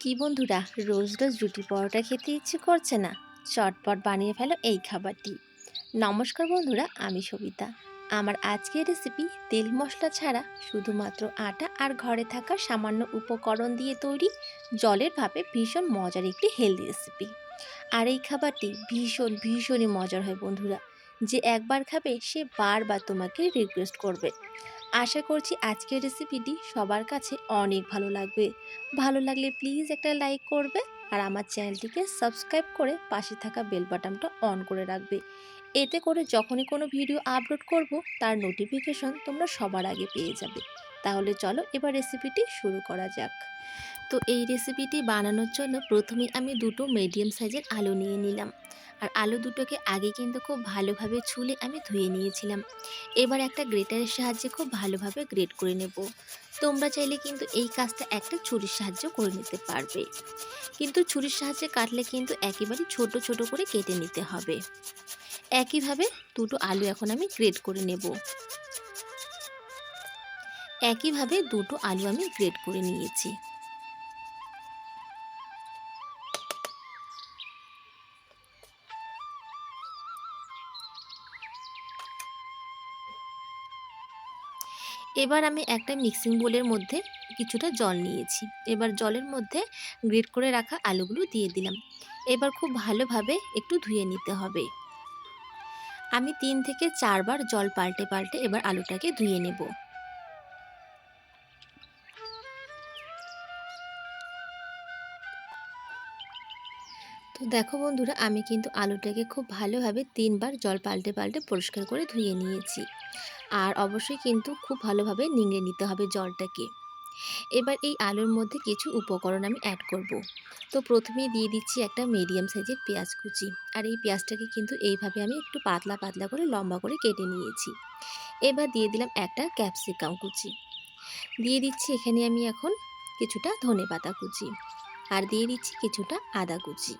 কি বন্ধুরা রোজ রোজ রুটি পরোটা খেতে ইচ্ছে করছে না। চটপট বানিয়ে ফেলো এই খাবারটি। নমস্কার বন্ধুরা, আমি সবিতা। আমার আজকের রেসিপি তেল মশলা ছাড়া শুধুমাত্র আটা আর ঘরে থাকা সামান্য উপকরণ দিয়ে তৈরি জলের ভাবে ভীষণ মজার একটি হেলদি রেসিপি আর এই খাবারটি ভীষণ, ভীষণই মজার হয় বন্ধুরা। যে একবার খাবে, সে বারবার তোমাকে রিকোয়েস্ট করবে। আশা করছি আজকের রেসিপিটি সবার কাছে অনেক ভালো লাগবে। ভালো লাগলে প্লিজ একটা লাইক করবে আর আমার চ্যানেলটিকে সাবস্ক্রাইব করে পাশে থাকা বেল বাটনটা অন করে রাখবে। এতে করে যখনই কোনো ভিডিও আপলোড করব, তার নোটিফিকেশন তোমরা সবার আগে পেয়ে যাবে। তাহলে চলো এবার রেসিপিটি শুরু করা যাক। তো এই রেসিপিটি বানানোর জন্য প্রথমে আমি দুটো মিডিয়াম সাইজের আলু নিয়ে নিলাম। আর আলু দুটোকে আগে কিন্তু খুব ভালোভাবে ছুলে আমি ধুয়ে নিয়েছিলাম। এবার একটা গ্রেটারের সাহায্যে খুব ভালোভাবে গ্রেট করে নেব। তোমরা চাইলে কিন্তু এই কাজটা একটা ছুরির সাহায্য করে নিতে পারবে। কিন্তু ছুরির সাহায্যে কাটলে কিন্তু একেবারে ছোট ছোট করে কেটে নিতে হবে। একইভাবে দুটো আলু এখন আমি গ্রেট করে নেব। একইভাবে দুটো আলু আমি গ্রেড করে নিয়েছি। এবার আমি একটা মিক্সিং বোলের মধ্যে কিছুটা জল নিয়েছি। এবার জলের মধ্যে গ্রেট করে রাখা আলুগুলো দিয়ে দিলাম। এবার খুব ভালোভাবে একটু ধুয়ে নিতে হবে। আমি তিন থেকে চারবার জল পাল্টে পাল্টে এবার আলুটাকে ধুয়ে নেব। তো দেখো বন্ধুরা, আমি কিন্তু আলুটাকে খুব ভালোভাবে তিনবার জল পাল্টে পাল্টে পরিষ্কার করে ধুয়ে নিয়েছি। আর অবশ্যই কিন্তু খুব ভালোভাবে নিংড়ে নিতে হবে জলটাকে। এবার এই আলুর মধ্যে কিছু উপকরণ আমি অ্যাড করব। তো প্রথমেই দিয়ে দিচ্ছি একটা মিডিয়াম সাইজের পেঁয়াজ কুচি। আর এই পেঁয়াজটাকে কিন্তু এইভাবে আমি একটু পাতলা পাতলা করে লম্বা করে কেটে নিয়েছি। এবার দিয়ে দিলাম একটা ক্যাপসিকাম কুচি। দিয়ে দিচ্ছি এখানে আমি এখন কিছুটা ধনে পাতা কুচি। আর দিয়ে দিচ্ছি কিছুটা আদা কুচি।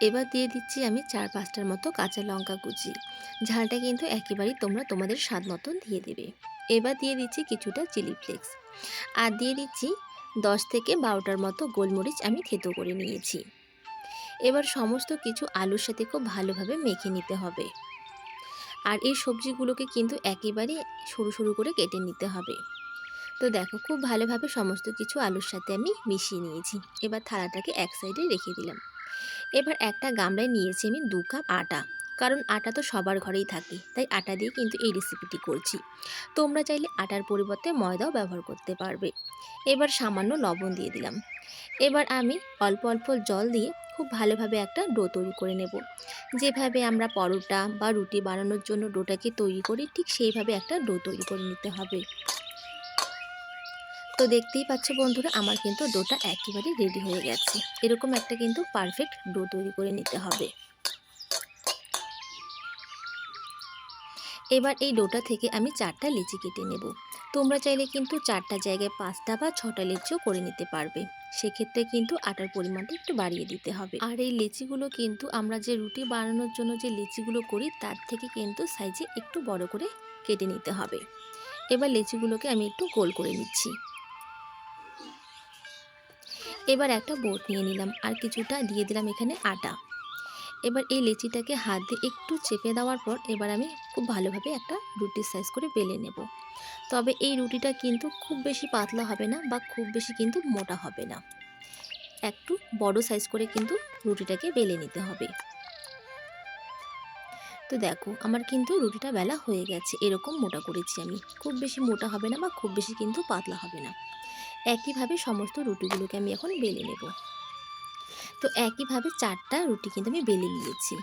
এবার দিয়ে দিচ্ছি আমি চার পাঁচটার মতো কাঁচা লঙ্কা কুচি। ঝালটা কিন্তু একেবারেই তোমরা তোমাদের স্বাদ মতন দিয়ে দেবে। এবার দিয়ে দিচ্ছি কিছুটা চিলি ফ্লেক্স। আর দিয়ে দিচ্ছি দশ থেকে বারোটার মতো গোলমরিচ আমি থেতো করে নিয়েছি। এবার সমস্ত কিছু আলুর সাথে খুব ভালোভাবে মেখে নিতে হবে। আর এই সবজিগুলোকে কিন্তু একেবারে সরু সরু করে কেটে নিতে হবে। তো দেখো খুব ভালোভাবে সমস্ত কিছু আলুর সাথে আমি মিশিয়ে নিয়েছি। এবার থালাটাকে এক সাইডে রেখে দিলাম। এবার একটা গামলায় নিয়েছি আমি দু কাপ আটা। কারণ আটা তো সবার ঘরেই থাকে, তাই আটা দিয়ে কিন্তু এই রেসিপিটি করছি। তোমরা চাইলে আটার পরিবর্তে ময়দাও ব্যবহার করতে পারবে। এবার সামান্য লবণ দিয়ে দিলাম। এবার আমি অল্প অল্প জল দিয়ে খুব ভালোভাবে একটা ডো তৈরি করে নেব। যেভাবে আমরা পরোটা বা রুটি বানানোর জন্য ডোটাকে তৈরি করি, ঠিক সেইভাবে একটা ডো তৈরি করে নিতে হবে। তো দেখতেই পাচ্ছ বন্ধুরা, আমার কিন্তু ডোটা একেবারে রেডি হয়ে গেছে। এরকম একটা কিন্তু পারফেক্ট ডো তৈরি করে নিতে হবে। এবার এই ডোটা থেকে আমি চারটা লিচি কেটে নেব। তোমরা চাইলে কিন্তু চারটা জায়গায় পাঁচটা বা ছটা লিচিও করে নিতে পারবে। সেক্ষেত্রে কিন্তু আটার পরিমাণটা একটু বাড়িয়ে দিতে হবে। আর এই লিচিগুলো কিন্তু আমরা যে রুটি বানানোর জন্য যে লিচিগুলো করি, তার থেকে কিন্তু সাইজে একটু বড় করে কেটে নিতে হবে। এবার লিচিগুলোকে আমি একটু গোল করে নিচ্ছি। এবার একটা বোট নিয়ে নিলাম আর কিছুটা দিয়ে দিলাম এখানে আটা। এবার এই লেচিটাকে হাত দিয়ে একটু চেপে দেওয়ার পর এবার আমি খুব ভালোভাবে একটা রুটির সাইজ করে বেলে নেব। তবে এই রুটিটা কিন্তু খুব বেশি পাতলা হবে না বা খুব বেশি কিন্তু মোটা হবে না। একটু বড় সাইজ করে কিন্তু রুটিটাকে বেলে নিতে হবে। তো দেখো, আমার কিন্তু রুটিটা বেলা হয়ে গেছে। এরকম মোটা করেছি আমি। খুব বেশি মোটা হবে না বা খুব বেশি কিন্তু পাতলা হবে না। একইভাবে সমস্ত রুটিগুলোকে আমি এখন বেলে নেব। তো একইভাবে চারটা রুটি কিন্তু আমি বেলে নিয়েছি।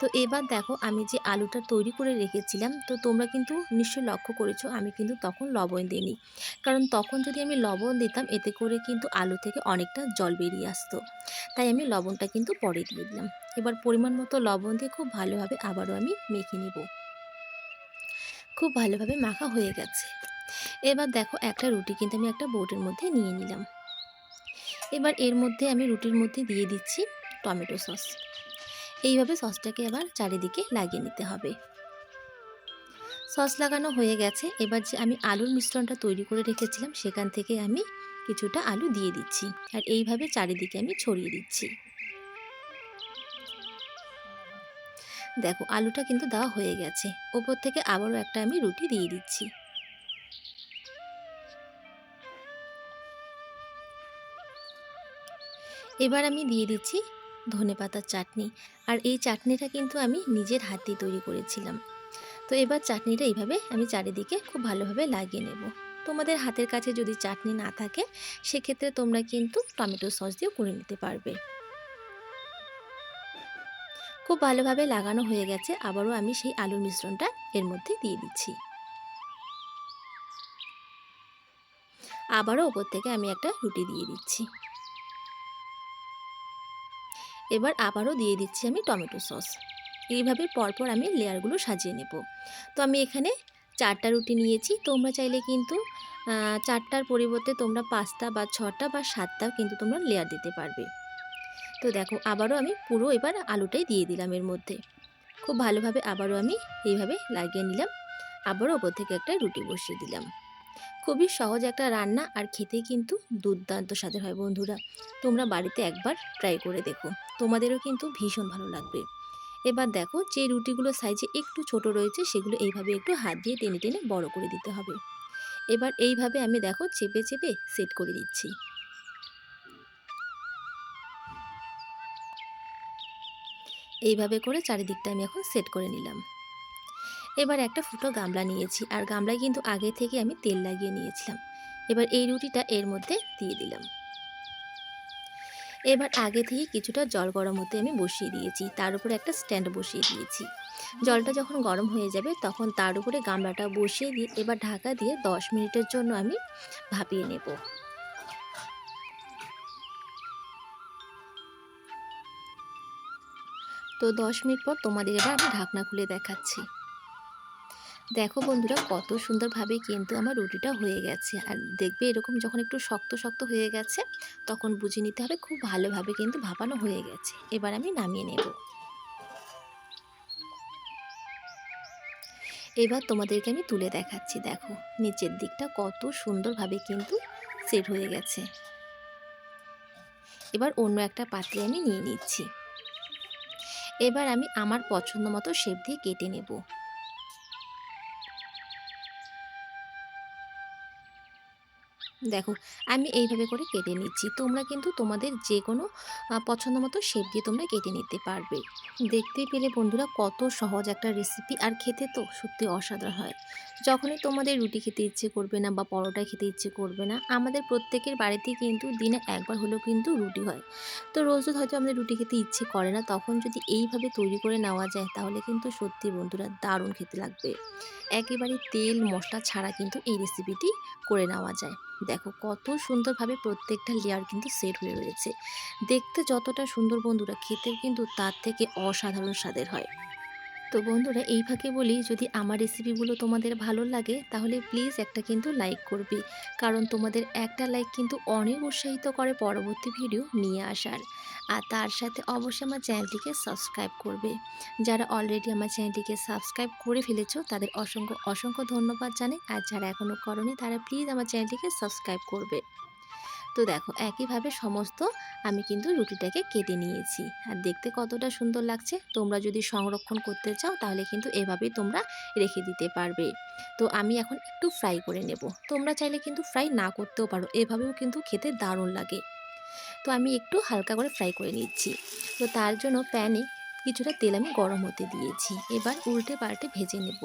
তো এবার দেখো আমি যে আলুটা তৈরি করে রেখেছিলাম, তো তোমরা কিন্তু নিশ্চয়ই লক্ষ্য করেছ, আমি কিন্তু তখন লবণ দিইনি। কারণ তখন যদি আমি লবণ দিতাম, এতে করে কিন্তু আলু থেকে অনেকটা জল বেরিয়ে আসতো। তাই আমি লবণটা কিন্তু পরে দিয়ে দিলাম। এবার পরিমাণ মতো লবণ দিয়ে খুব ভালোভাবে আবারও আমি মেখে নেব। খুব ভালোভাবে মাখা হয়ে গেছে। এবার দেখো একটা রুটি কিন্তু আমি একটা বোর্ডের মধ্যে নিয়ে নিলাম। এবার এর মধ্যে আমি রুটির মধ্যে দিয়ে দিচ্ছি টমেটো সস। এইভাবে সসটাকে আবার চারিদিকে লাগিয়ে নিতে হবে। সস লাগানো হয়ে গেছে। এবার যে আমি আলুর মিশ্রণটা তৈরি করে রেখেছিলাম, সেখান থেকে আমি কিছুটা আলু দিয়ে দিচ্ছি। আর এইভাবে চারিদিকে আমি ছড়িয়ে দিচ্ছি। দেখো, আলুটা কিন্তু দেওয়া হয়ে গেছে। ওপর থেকে আবারও একটা আমি রুটি দিয়ে দিচ্ছি। এবার আমি দিয়ে দিচ্ছি ধনে পাতার চাটনি। আর এই চাটনিটা কিন্তু আমি নিজের হাত তৈরি করেছিলাম। তো এবার চাটনিটা এইভাবে আমি চারিদিকে খুব ভালোভাবে লাগিয়ে নেব। তোমাদের হাতের কাছে যদি চাটনি না থাকে, সেক্ষেত্রে তোমরা কিন্তু টমেটো সস দিয়েও করে নিতে পারবে। খুব ভালোভাবে লাগানো হয়ে গেছে, আবারও আমি সেই আলুর মিশ্রণটা এর মধ্যে দিয়ে দিচ্ছি। আবারও ওপর থেকে আমি একটা রুটি দিয়ে দিচ্ছি। এবার আবারও দিয়ে দিচ্ছি আমি টমেটো সস। এইভাবে পরপর আমি লেয়ারগুলো সাজিয়ে নেব। তো আমি এখানে চারটা রুটি নিয়েছি। তোমরা চাইলে কিন্তু চারটার পরিবর্তে তোমরা পাঁচটা বা ছটা বা সাতটাও কিন্তু তোমরা লেয়ার দিতে পারবে। তো দেখো, আবারও আমি পুরো এবার আলুটাই দিয়ে দিলাম এর মধ্যে। খুব ভালোভাবে আবারও আমি এইভাবে লাগিয়ে নিলাম। আবারও ওপর থেকে একটা রুটি বসিয়ে দিলাম। খুবই সহজ একটা রান্না আর খেতে কিন্তু দুর্দান্ত স্বাদের হয় বন্ধুরা। তোমরা বাড়িতে একবার ট্রাই করে দেখো। তোমাদেরও কিন্তু ভীষণ ভালো লাগবে। এবার দেখো যে রুটিগুলো সাইজে একটু ছোট রয়েছে, সেগুলো এইভাবে একটু হাত দিয়ে টেনে টেনে বড় করে দিতে হবে। এবার এইভাবে আমি দেখো চেপে চেপে সেট করে দিচ্ছি। এইভাবে করে চারিদিকটা আমি এখন সেট করে নিলাম। এবার একটা ফুটো গামলা নিয়েছি আর গামলায় কিন্তু আগে থেকে আমি তেল লাগিয়ে নিয়েছিলাম। এবার এই রুটিটা এর মধ্যে দিয়ে দিলাম। এবার আগে থেকে কিছুটা জল গরম হতে আমি বসিয়ে দিয়েছি, তার উপরে একটা স্ট্যান্ড বসিয়ে দিয়েছি। জলটা যখন গরম হয়ে যাবে তখন তার উপরে গামলাটা বসিয়ে দিয়ে এবার ঢাকা দিয়ে দশ মিনিটের জন্য আমি ভাপিয়ে নেব। তো দশ মিনিট পর তোমাদের এবার আমি ঢাকনা খুলে দেখাচ্ছি। দেখো বন্ধুরা, কত সুন্দরভাবে কিন্তু আমার রুটিটা হয়ে গেছে। আর দেখবে এরকম যখন একটু শক্ত শক্ত হয়ে গেছে, তখন বুঝে নিতে হবে খুব ভালোভাবে কিন্তু ভাপানো হয়ে গেছে। এবার আমি নামিয়ে নেব। এবার তোমাদেরকে আমি তুলে দেখাচ্ছি, দেখো। নিচের দিকটা কত সুন্দরভাবে কিন্তু সেট হয়ে গেছে। এবার অন্য একটা পাত্রে আমি নিয়ে নিচ্ছি। এবার আমি আমার পছন্দ মতো শেপ দিয়ে কেটে নেব। দেখো, আমি এইভাবে করে কেটে নিচ্ছি। তোমরা কিন্তু তোমাদের যে কোনো পছন্দ মতো শেপ দিয়ে তোমরা কেটে নিতে পারবে। দেখতে পেলে বন্ধুরা কত সহজ একটা রেসিপি আর খেতে তো সত্যি অসাধারণ হয়। যখনই তোমাদের রুটি খেতে ইচ্ছে করবে না বা পরোটা খেতে ইচ্ছে করবে না, আমাদের প্রত্যেকের বাড়িতেই কিন্তু দিনে একবার হলেও কিন্তু রুটি হয়। তো রোজ রোজ হয়তো আমাদের রুটি খেতে ইচ্ছে করে না, তখন যদি এইভাবে তৈরি করে নেওয়া যায়, তাহলে কিন্তু সত্যি বন্ধুরা দারুণ খেতে লাগবে। একেবারে তেল মশলা ছাড়া কিন্তু এই রেসিপিটি করে নেওয়া যায়। দেখো কত সুন্দরভাবে প্রত্যেকটা লেয়ার কিন্তু সেট হয়ে রয়েছে। দেখতে যতটা সুন্দর বন্ধুরা, খেতে কিন্তু তার থেকে অসাধারণ স্বাদের হয়। তো বন্ধুরা, এই ফাঁকে বলি, যদি আমার রেসিপিগুলো তোমাদের ভালো লাগে, তাহলে প্লিজ একটা কিন্তু লাইক করবে। কারণ তোমাদের একটা লাইক কিন্তু অনেক উৎসাহিত করে পরবর্তী ভিডিও নিয়ে আসার। আর তার সাথে অবশ্যই আমার চ্যানেলটিকে সাবস্ক্রাইব করবে। যারা অলরেডি আমার চ্যানেলটিকে সাবস্ক্রাইব করে ফেলেছো, তাদের অসংখ্য অসংখ্য ধন্যবাদ জানাই। আর যারা এখনও করনি, তারা প্লিজ আমার চ্যানেলটিকে সাবস্ক্রাইব করবে। তো দেখো, একইভাবে সমস্ত আমি কিন্তু রুটিটাকে কেটে নিয়েছি। আর দেখতে কতটা সুন্দর লাগছে। তোমরা যদি সংরক্ষণ করতে চাও, তাহলে কিন্তু এভাবেই তোমরা রেখে দিতে পারবে। তো আমি এখন একটু ফ্রাই করে নেব। তোমরা চাইলে কিন্তু ফ্রাই না করতেও পারো। এভাবেও কিন্তু খেতে দারুণ লাগে। তো আমি একটু হালকা করে ফ্রাই করে নিচ্ছি। তো তার জন্য প্যানে কিছুটা তেল আমি গরম হতে দিয়েছি। এবার উল্টে পাল্টে ভেজে নেব।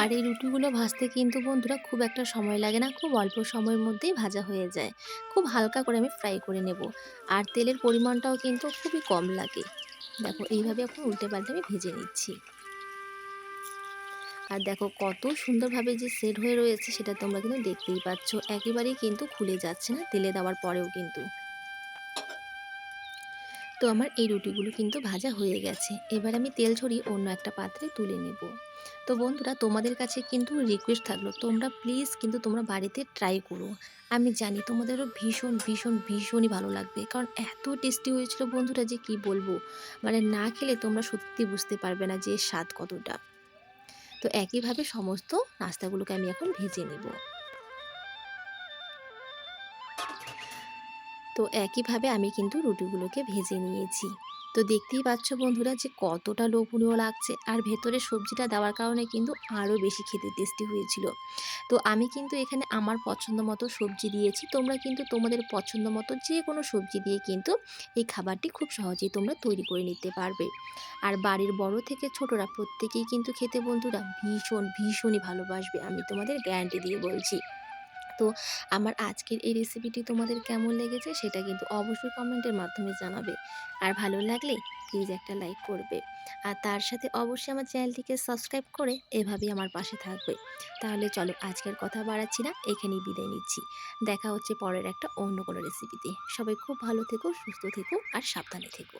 আর এই রুটিগুলো ভাজতে কিন্তু বন্ধুরা খুব একটা সময় লাগে না, খুব অল্প সময়ের মধ্যেই ভাজা হয়ে যায়। খুব হালকা করে আমি ফ্রাই করে নেব। আর তেলের পরিমাণটাও কিন্তু খুবই কম লাগে। দেখো, এইভাবে এখন উল্টে পাল্টে আমি ভেজে নিচ্ছি। আর দেখো, কত সুন্দরভাবে যে সেট হয়ে রয়েছে সেটা তোমরা কিন্তু দেখতেই পাচ্ছ। একেবারেই কিন্তু খুলে যাচ্ছে না তেলে দেওয়ার পরেও কিন্তু। তো আমার এই রুটিগুলো কিন্তু ভাজা হয়ে গেছে। এবার আমি তেল ছড়িয়ে অন্য একটা পাত্রে তুলে নেব। তো বন্ধুরা, তোমাদের কাছে কিন্তু রিকোয়েস্ট থাকল। তোমরা প্লিজ কিন্তু তোমরা বাড়িতে ট্রাই করো। আমি জানি তোমাদেরও ভীষণ ভীষণ, ভীষণই ভালো লাগবে। কারণ এত টেস্টি হয়েছিল বন্ধুরা যে কি বলব? মানে না খেলে তোমরা সত্যি বুঝতে পারবে না যে স্বাদ কতটা। তো একইভাবে সমস্ত নাস্তাগুলোকে আমি এখন ভেজে নেব। তো একইভাবে আমি কিন্তু রুটিগুলোকে ভেজে নিয়েছি। তো দেখতেই পাচ্ছ বন্ধুরা যে কতটা লোভনীয় লাগছে। আর ভেতরে সবজিটা দেওয়ার কারণে কিন্তু আরও বেশি খেতে টেস্টি হয়েছিল। তো আমি কিন্তু এখানে আমার পছন্দ মতো সবজি দিয়েছি। তোমরা কিন্তু তোমাদের পছন্দ মতো যে কোনো সবজি দিয়ে কিন্তু এই খাবারটি খুব সহজেই তোমরা তৈরি করে নিতে পারবে। আর বাড়ির বড় থেকে ছোটরা প্রত্যেকেই কিন্তু খেতে বন্ধুরা ভীষণ, ভীষণই ভালোবাসবে। আমি তোমাদের গ্যারান্টি দিয়ে বলছি। তো আমার আজকের এই রেসিপিটি তোমাদের কেমন লেগেছে সেটা কিন্তু অবশ্যই কমেন্টের মাধ্যমে জানাবে। আর ভালো লাগলে প্লিজ একটা লাইক করবে। আর তার সাথে অবশ্যই আমার চ্যানেলটিকে সাবস্ক্রাইব করে এভাবেই আমার পাশে থাকবে। তাহলে চলো আজকের কথা বাড়াচ্ছি না, এখানেই বিদায় নিচ্ছি। দেখা হচ্ছে পরের একটা অন্য কোনো রেসিপিতে সবাই খুব ভালো থেকো, সুস্থ থেকো, আর সাবধানে থেকো।